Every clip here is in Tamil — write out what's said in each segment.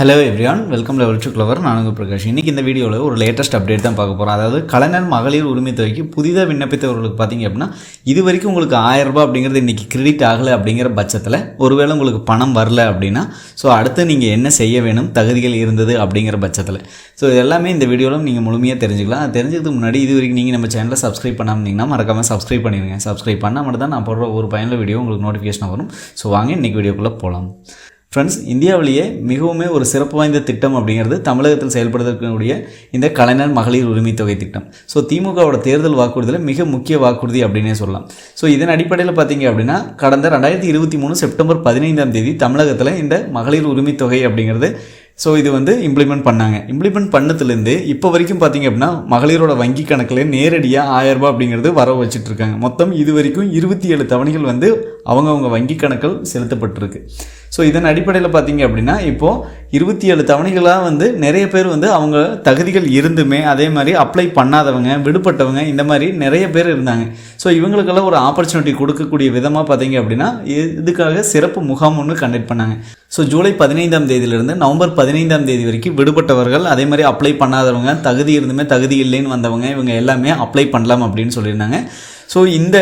Hello everyone welcome level to clever நானுங்க பிரகாஷ். இன்றைக்கி இந்த வீடியோவில் ஒரு லேட்டஸ்ட் அப்டேட் தான் பார்க்க போகிறோம் அதாவது கலைஞர் மகளிர் உரிமை தொகைக்கு புதிதாக விண்ணப்பித்தவர்களுக்கு பார்த்தீங்க அப்படின்னா இது வரைக்கும் உங்களுக்கு 1000 ரூபாய் அப்படிங்கிறது இன்றைக்கி கிரெடிட் ஆகலை அப்படிங்கிற பட்சத்தில் ஒருவேளை உங்களுக்கு பணம் வரல அப்படின்னா ஸோ அடுத்து நீங்கள் என்ன செய்ய வேணும் தகுதிகள் இருந்தது அப்படிங்கிற பட்சத்தில். ஸோ இது எல்லாமே இந்த வீடியோவில் நீங்கள் முழுமையாக தெரிஞ்சுக்கலாம். அது தெரிஞ்சதுக்கு முன்னாடி இது வரைக்கும் நீங்கள் நம்ம சேனலை சப்ஸ்கிரைப் பண்ணாமீங்கன்னா மறக்காமல் சப்ஸ்கிரைப் பண்ணிடுங்க. சப்ஸ்கிரைப் பண்ணால் மட்டும் தான் நான் போடுற ஒரு பயனுள்ள வீடியோ உங்களுக்கு நோட்டிஃபிகேஷன் வரும். ஸோ வாங்க இன்றைக்கி வீடியோக்குள்ளே போகலாம் ஃப்ரெண்ட்ஸ் இந்தியாவிலேயே மிகவும் ஒரு சிறப்பு வாய்ந்த திட்டம் அப்படிங்கிறது தமிழகத்தில் செயல்படுத்தக்கூடிய இந்த கலைஞர் மகளிர் உரிமை தொகை திட்டம். ஸோ திமுகவோட தேர்தல் வாக்குறுதியில் மிக முக்கிய வாக்குறுதி அப்படின்னே சொல்லலாம். ஸோ இதன் அடிப்படையில் பார்த்தீங்க அப்படின்னா கடந்த ரெண்டாயிரத்தி இருபத்தி மூணு செப்டம்பர் பதினைந்தாம் தேதி தமிழகத்தில் இந்த மகளிர் உரிமை தொகை அப்படிங்கிறது ஸோ இது வந்து இம்ப்ளிமெண்ட் பண்ணாங்க. இம்ப்ளிமெண்ட் பண்ணதுலேருந்து இப்போ வரைக்கும் பார்த்தீங்க அப்படின்னா மகளிரோட வங்கி கணக்கில் நேரடியாக ஆயிரம் ரூபாய் அப்படிங்கிறது வர வச்சுட்டு இருக்காங்க மொத்தம் இது வரைக்கும் இருபத்தி ஏழு தவணைகள் வந்து அவங்கவுங்க வங்கி கணக்கில் செலுத்தப்பட்டிருக்கு. ஸோ இதன் அடிப்படையில் பார்த்தீங்க அப்படின்னா இப்போது இருபத்தி ஏழு தவணைகளாக வந்து நிறைய பேர் வந்து அவங்க தகுதிகள் இருந்துமே அதே மாதிரி அப்ளை பண்ணாதவங்க விடுபட்டவங்க இந்த மாதிரி நிறைய பேர் இருந்தாங்க. ஸோ இவங்களுக்கெல்லாம் ஒரு ஆப்பர்ச்சுனிட்டி கொடுக்கக்கூடிய விதமாக பார்த்தீங்க அப்படின்னா இதுக்காக சிறப்பு முகாம் ஒன்று கண்டக்ட் பண்ணாங்க. ஸோ ஜூலை பதினைந்தாம் தேதியிலிருந்து நவம்பர் பதினைந்தாம் தேதி வரைக்கும் விடுபட்டவர்கள் அதே மாதிரி அப்ளை பண்ணாதவங்க தகுதி இருந்துமே தகுதி இல்லைன்னு வந்தவங்க இவங்க எல்லாமே அப்ளை பண்ணலாம் அப்படின்னு சொல்லியிருந்தாங்க. ஸோ இந்த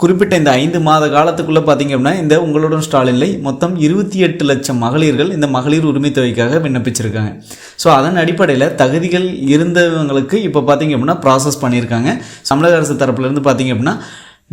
குறிப்பிட்ட இந்த ஐந்து மாத காலத்துக்குள்ளே பார்த்தீங்க அப்படின்னா இந்த உங்களுடன் ஸ்டாலினில் மொத்தம் இருபத்தி எட்டு லட்சம் மகளிர்கள் இந்த மகளிர் உரிமை தொகைக்காக விண்ணப்பிச்சிருக்காங்க. ஸோ அதன் அடிப்படையில் தகுதிகள் இருந்தவங்களுக்கு இப்போ பார்த்தீங்க அப்படின்னா ப்ராசஸ் பண்ணியிருக்காங்க தமிழக அரசு தரப்புலேருந்து பார்த்தீங்க அப்படின்னா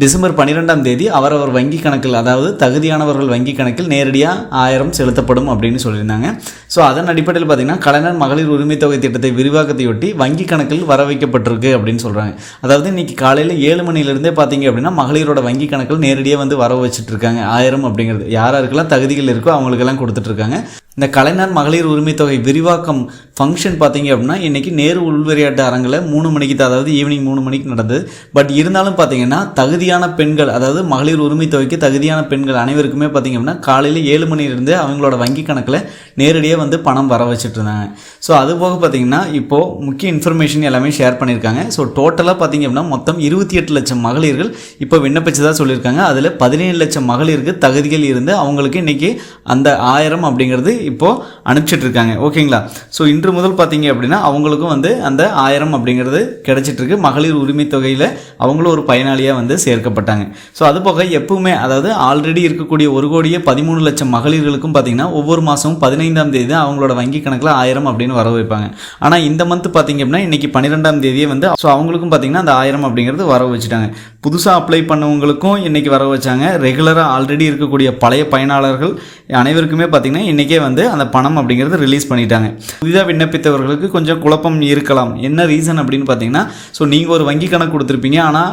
டிசம்பர் பன்னிரெண்டாம் தேதி அவரவர் வங்கி கணக்கில் அதாவது தகுதியானவர்கள் வங்கி கணக்கில் நேரடியாக ஆயிரம் செலுத்தப்படும் அப்படின்னு சொல்லியிருந்தாங்க. ஸோ அதன் அடிப்படையில் பார்த்தீங்கன்னா கலைஞர் மகளிர் உரிமை தொகை திட்டத்தை விரிவாக்கத்தையொட்டி வங்கி கணக்கில் வர வைக்கப்பட்டிருக்கு அப்படின்னு சொல்கிறாங்க அதாவது இன்றைக்கி காலையில் ஏழு மணிலேருந்தே பார்த்தீங்க அப்படின்னா மகளிரோட வங்கி கணக்கில் நேரடியாக வந்து வர வச்சுட்டு இருக்காங்க. ஆயிரம் அப்படிங்கிறது யார் யாருக்கெல்லாம் தகுதிகள் இருக்கோ அவங்களுக்கெல்லாம் கொடுத்துட்ருக்காங்க இந்த கலைஞர் மகளிர் உரிமை தொகை விரிவாக்கம் ஃபங்க்ஷன் பார்த்தீங்க அப்படின்னா இன்றைக்கி நேரு உள்விளையாட்டு அரங்கில் மூணு மணிக்கு தான் அதாவது ஈவினிங் மூணு மணிக்கு நடந்தது. பட் இருந்தாலும் பார்த்தீங்கன்னா தகுதியான பெண்கள் அதாவது மகளிர் உரிமை தொகைக்கு தகுதியான பெண்கள் அனைவருக்குமே பார்த்தீங்க அப்படின்னா காலையில் ஏழு மணியிலிருந்து அவங்களோட வங்கி கணக்கில் நேரடியாக வந்து பணம் வர வச்சுட்டு இருந்தாங்க. ஸோ அது போக பார்த்தீங்கன்னா இப்போது முக்கிய இன்ஃபர்மேஷன் எல்லாமே ஷேர் பண்ணியிருக்காங்க. ஸோ டோட்டலாக பார்த்தீங்க அப்படின்னா மொத்தம் இருபத்தி எட்டு லட்சம் மகளிர்கள் இப்போ விண்ணப்பிச்சதாக சொல்லியிருக்காங்க. அதில் பதினேழு லட்சம் மகளிருக்கு தகுதிகள் இருந்து அவங்களுக்கு இன்றைக்கி அந்த ஆயிரம் அப்படிங்கிறது இப்போது அனுப்பிச்சிட்ருக்காங்க ஓகேங்களா? ஸோ இன்று முதல் பார்த்தீங்க அப்படின்னா அவங்களுக்கும் வந்து அந்த ஆயிரம் அப்படிங்கிறது கிடச்சிட்ருக்கு மகளிர் உரிமை தொகையில் அவங்களும் ஒரு பயனாளியாக வந்து சேர்க்கப்பட்டாங்க. ஸோ அது போக எப்பவுமே அதாவது ஆல்ரெடி இருக்கக்கூடிய ஒரு கோடியே பதிமூணு லட்சம் மகளிர்களுக்கும் பார்த்தீங்கன்னா ஒவ்வொரு மாதமும் பதினைந்தாம் தேதி தான் அவங்களோட வங்கி கணக்கில் ஆயிரம் அப்படின்னு வர வைப்பாங்க. ஆனால் இந்த மந்த் பார்த்தீங்க அப்படின்னா இன்றைக்கி பன்னிரெண்டாம் தேதியே வந்து ஸோ அவங்களுக்கும் பார்த்தீங்கன்னா அந்த ஆயிரம் அப்படிங்கிறது வர வச்சுட்டாங்க. புதுசாக அப்ளை பண்ணவங்களுக்கும் இன்றைக்கி வர வச்சாங்க. ரெகுலராக ஆல்ரெடி இருக்கக்கூடிய பழைய பயனாளர்கள் அனைவருக்குமே பார்த்தீங்கன்னா இன்றைக்கே வந்து அந்த பணம் அப்படிங்கிறது ரிலீஸ் பண்ணிட்டாங்க. புதிதாக விண்ணப்பித்தவர்களுக்கு கொஞ்சம் குழப்பம் இருக்கலாம். என்ன ரீசன் அப்படின்னு பார்த்தீங்கன்னா ஸோ நீங்கள் ஒரு வங்கி கணக்கு கொடுத்துருப்பீங்க ஆனால்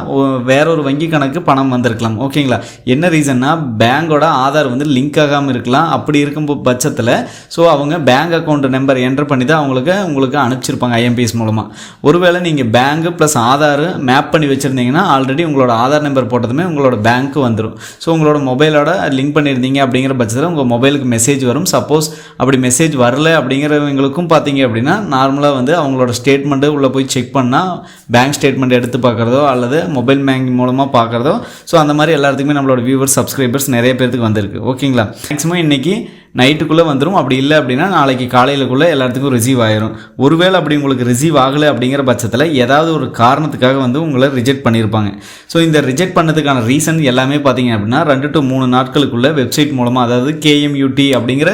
வேற ஒரு வங்கி கணக்கு பணம் வந்திருக்கலாம். ஓகேங்களா? என்ன ரீசன்னா பேங்கோட ஆதார் வந்து லிங்க் ஆகாமல் இருக்கலாம். அப்படி இருக்கும் பட்சத்தில் ஸோ அவங்க பேங்க் அக்கௌண்ட் நம்பர் என்டர் பண்ணி தான் அவங்களுக்கு உங்களுக்கு அனுப்பிச்சிருப்பாங்க ஐஎம்பிஎஸ் மூலமாக ஒருவேளை நீங்கள் பேங்க் ப்ளஸ் ஆதார் மேப் பண்ணி வச்சுருந்தீங்கன்னா ஆல்ரெடி உங்களோட ஆதார் நம்பர் போட்டதுமே உங்களோட பேங்க்கு வந்துடும் ஸோ உங்களோட மொபைலோட லிங்க் பண்ணியிருந்தீங்க அப்படிங்கிற பட்சத்தில் உங்கள் மொபைலுக்கு மெசேஜ் வரும். சப்போஸ் அப்படி மெசேஜ் வரல அப்படிங்கிறவங்களுக்கும் பார்த்தீங்க அப்படின்னா நார்மலாக வந்து அவங்களோட ஸ்டேட்மெண்ட்டு உள்ளே போய் செக் பண்ணால் பேங்க் ஸ்டேட்மெண்ட் எடுத்து பார்க்குறதோ அல்லது மொபைல் பேங்கிங் மூலமாக பார்க்குறதோ ஸோ அந்த மாதிரி எல்லாத்துக்குமே நம்மளோட வியூவர்ஸ் சப்ஸ்கிரைபர்ஸ் நிறைய பேருக்கு வந்திருக்கு. ஓகேங்களா மேக்ஸிமம் இன்றைக்கி நைட்டுக்குள்ளே வந்துடும் அப்படி இல்லை அப்படின்னா நாளைக்கு காலையிலக்குள்ளே எல்லாத்துக்கும் ரிசீவ் ஆயிரும். ஒருவேளை அப்படி உங்களுக்கு ரிசீவ் ஆகலை அப்படிங்கிற பட்சத்தில் ஏதாவது ஒரு காரணத்துக்காக வந்து உங்களை ரிஜெக்ட் பண்ணியிருப்பாங்க ஸோ இந்த ரிஜெக்ட் பண்ணதுக்கான ரீசன் எல்லாமே பார்த்தீங்க அப்படின்னா ரெண்டு டு மூணு நாட்களுக்குள்ள வெப்சைட் மூலமாக அதாவது கேஎம்யூடி அப்படிங்கிற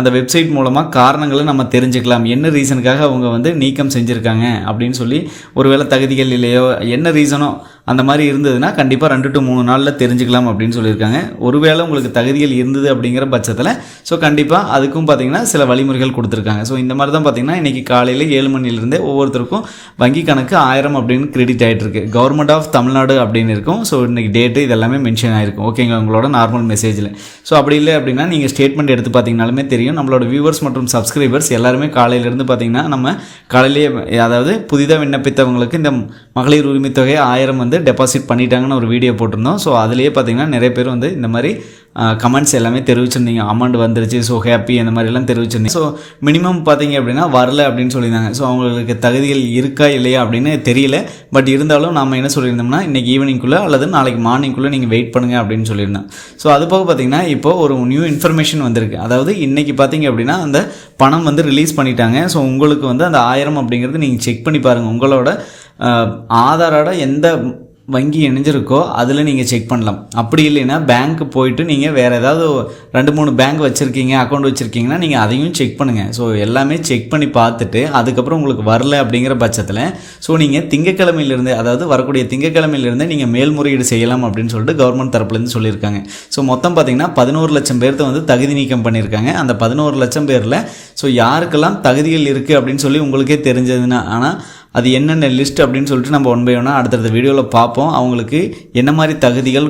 அந்த வெப்சைட் மூலமாக காரணங்களை நம்ம தெரிஞ்சுக்கலாம். என்ன ரீசனுக்காக அவங்க வந்து நீக்கம் செஞ்சுருக்காங்க அப்படின்னு சொல்லி ஒருவேளை தகுதிகள் இல்லையோ என்ன ரீசனோ அந்த மாதிரி இருந்ததுன்னா கண்டிப்பாக ரெண்டு டு மூணு நாளில் தெரிஞ்சுக்கலாம் அப்படின்னு சொல்லியிருக்காங்க. ஒருவேளை உங்களுக்கு தகுதிகள் இருந்தது அப்படிங்கிற பட்சத்தில் ஸோ கண்டிப்பாக அதுக்கும் பார்த்தீங்கன்னா சில வழிமுறைகள் கொடுத்துருக்காங்க. ஸோ இந்த மாதிரி தான் பார்த்தீங்கன்னா இன்றைக்கி காலையில் ஏழு மணிலேருந்தே ஒவ்வொருத்தருக்கும் வங்கி கணக்கு ஆயிரம் அப்படின்னு கிரெடிட் ஆகிட்டு இருக்கு கவர்மெண்ட் ஆஃப் தமிழ்நாடு அப்படின்னு இருக்கும். ஸோ இன்றைக்கி டேட்டு இதெல்லாமே மென்ஷன் ஆயிருக்கும். ஓகேங்களா உங்களோட நார்மல் மெசேஜில் ஸோ அப்படி இல்லை அப்படின்னா நீங்கள் ஸ்டேட்மெண்ட் எடுத்து பார்த்தீங்கனாலுமே தெரியும். நம்மளோட வியூவர்ஸ் மற்றும் சப்ஸ்கிரைபர்ஸ் எல்லாருமே காலையிலேருந்து பார்த்தீங்கன்னா நம்ம காலையிலேயே அதாவது புதிதாக விண்ணப்பித்தவங்களுக்கு இந்த மகளிர் உரிமை தொகை ஆயிரம் வந்து வந்து டெபாசிட் பண்ணிட்டாங்கன்னு ஒரு வீடியோ போட்டிருந்தோம். ஸோ அதுலேயே பார்த்தீங்கன்னா நிறைய பேர் வந்து இந்த மாதிரி கமெண்ட்ஸ் எல்லாமே தெரிவிச்சிருந்தீங்க. அமௌண்ட் வந்துருச்சு ஸோ ஹாப்பி அந்த மாதிரிலாம் தெரிவிச்சிருந்தீங்க. ஸோ மினிமம் பார்த்தீங்க அப்படின்னா வரல அப்படின்னு சொல்லியிருந்தாங்க. ஸோ அவங்களுக்கு தகுதிகள் இருக்கா இல்லையா அப்படின்னு தெரியல. பட் இருந்தாலும் நம்ம என்ன சொல்லியிருந்தோம்னா இன்றைக்கி ஈவினிங்குள்ளே அல்லது நாளைக்கு மார்னிங்குள்ளே நீங்கள் வெயிட் பண்ணுங்கள் அப்படின்னு சொல்லியிருந்தோம். ஸோ அது போக பார்த்தீங்கன்னா இப்போ ஒரு நியூ இன்ஃபர்மேஷன் வந்திருக்கு. அதாவது இன்றைக்கி பார்த்தீங்க அப்படின்னா அந்த பணம் வந்து ரிலீஸ் பண்ணிட்டாங்க. ஸோ உங்களுக்கு வந்து அந்த ஆயிரம் அப்படிங்கிறது நீங்கள் செக் பண்ணி பாருங்கள் உங்களோட ஆதாரோட எந்த வங்கி இணைஞ்சிருக்கோ அதில் நீங்கள் செக் பண்ணலாம். அப்படி இல்லைன்னா பேங்க்கு போயிட்டு நீங்கள் வேறு ஏதாவது ரெண்டு மூணு பேங்க் வச்சுருக்கீங்க அக்கௌண்ட் வச்சுருக்கீங்கன்னா நீங்கள் அதையும் செக் பண்ணுங்கள் ஸோ எல்லாமே செக் பண்ணி பார்த்துட்டு அதுக்கப்புறம் உங்களுக்கு வரல அப்படிங்கிற பட்சத்தில் ஸோ நீங்கள் திங்கக்கிழமையிலேருந்து அதாவது வரக்கூடிய திங்கக்கிழமையிலேருந்து நீங்கள் மேல்முறையீடு செய்யலாம் அப்படின்னு சொல்லிட்டு கவர்மெண்ட் தரப்புலேருந்து சொல்லியிருக்காங்க. ஸோ மொத்தம் பார்த்தீங்கன்னா பதினோரு லட்சம் பேர்த்த வந்து தகுதி நீக்கம் பண்ணியிருக்காங்க. அந்த பதினோரு லட்சம் பேரில் ஸோ யாருக்கெல்லாம் தகுதிகள் இருக்குது அப்படின்னு சொல்லி உங்களுக்கே தெரிஞ்சதுன்னா ஆனால் அது என்னென்ன லிஸ்ட் அப்படின்னு சொல்லிட்டு நம்ம ஒன் பை ஒன்னாக அடுத்தடுத்த வீடியோவில் பார்ப்போம். அவங்களுக்கு என்ன மாதிரி தகுதிகள்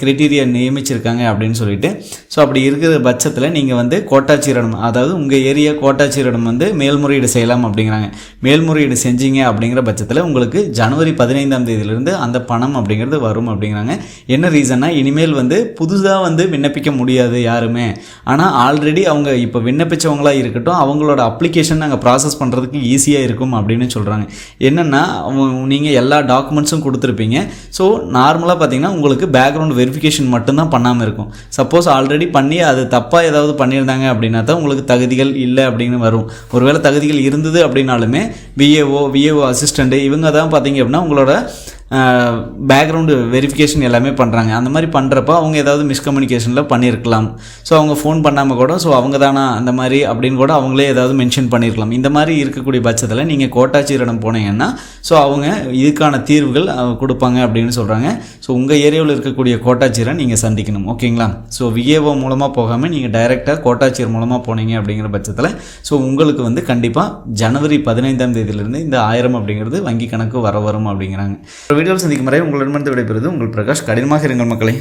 கிரைட்டீரியா நியமிச்சிருக்காங்க அப்படின்னு சொல்லிட்டு. ஸோ அப்படி இருக்கிற பட்சத்தில் நீங்கள் வந்து கோட்டாட்சியரிடம் அதாவது உங்கள் ஏரியா கோட்டாட்சியரிடம் வந்து மேல்முறையீடு செய்யலாம் அப்படிங்கிறாங்க. மேல்முறையீடு செஞ்சீங்க அப்படிங்கிற பட்சத்தில் உங்களுக்கு ஜனவரி பதினைந்தாம் தேதியிலிருந்து அந்த பணம் அப்படிங்கிறது வரும் அப்படிங்கிறாங்க. என்ன ரீசன்னா இனிமேல் வந்து புதுசாக வந்து விண்ணப்பிக்க முடியாது யாருமே. ஆனால் ஆல்ரெடி அவங்க இப்போ விண்ணப்பிச்சவங்களா இருக்கட்டும் அவங்களோட அப்ளிகேஷன் நாங்கள் ப்ராசஸ் பண்ணுறதுக்கு ஈஸியாக இருக்கும் அப்படின்னு சொல்கிறாங்க என்னென்னா நீங்கள் எல்லா டாக்குமெண்ட்ஸும் கொடுத்துருப்பீங்க. ஸோ நார்மலாக பார்த்தீங்கன்னா உங்களுக்கு பேக்ரவுண்ட் வெரிஃபிகேஷன் மட்டும்தான் பண்ணாமல் இருக்கும். சப்போஸ் ஆல்ரெடி பண்ணி அது தப்பாக ஏதாவது பண்ணியிருந்தாங்க அப்படின்னா தான் உங்களுக்கு தகுதிகள் இல்லை அப்படின்னு வரும். ஒருவேளை தகுதிகள் இருந்தது அப்படின்னாலுமே விஏஓ விஏஓ அசிஸ்டண்ட்டு இவங்க தான் பார்த்தீங்க அப்படின்னா உங்களோட பேக்ரவுண்டு வெரிஃபிகேஷன் எல்லாமே பண்ணுறாங்க அந்த மாதிரி பண்ணுறப்ப அவங்க ஏதாவது மிஸ்கம்யூனிகேஷனில் பண்ணியிருக்கலாம் ஸோ அவங்க ஃபோன் பண்ணாமல் கூட ஸோ அவங்க தானா அந்த மாதிரி அப்படின்னு கூட அவங்களே ஏதாவது மென்ஷன் பண்ணியிருக்கலாம் இந்த மாதிரி இருக்கக்கூடிய பட்சத்தில் நீங்கள் கோட்டாட்சியரிடம் போனீங்கன்னா ஸோ அவங்க இதுக்கான தீர்வுகள் கொடுப்பாங்க அப்படின்னு சொல்கிறாங்க ஸோ உங்கள் ஏரியாவில் இருக்கக்கூடிய கோட்டாட்சியரை நீங்கள் சந்திக்கணும். ஓகேங்களா? ஸோ விஏஓ மூலமாக போகாமல் நீங்கள் டைரெக்டாக கோட்டாட்சியர் மூலமாக போனீங்க அப்படிங்கிற பட்சத்தில் ஸோ உங்களுக்கு வந்து கண்டிப்பாக ஜனவரி பதினைந்தாம் தேதியிலிருந்து இந்த ஆயிரம் அப்படிங்கிறது வங்கி கணக்கு வர வரும் அப்படிங்கிறாங்க. வீடியோவில் சந்திக்கும் வரை உங்களிடமிருந்து விடைபெறுவது உங்கள் பிரகாஷ். கடினமாக இருங்கள் மக்களை.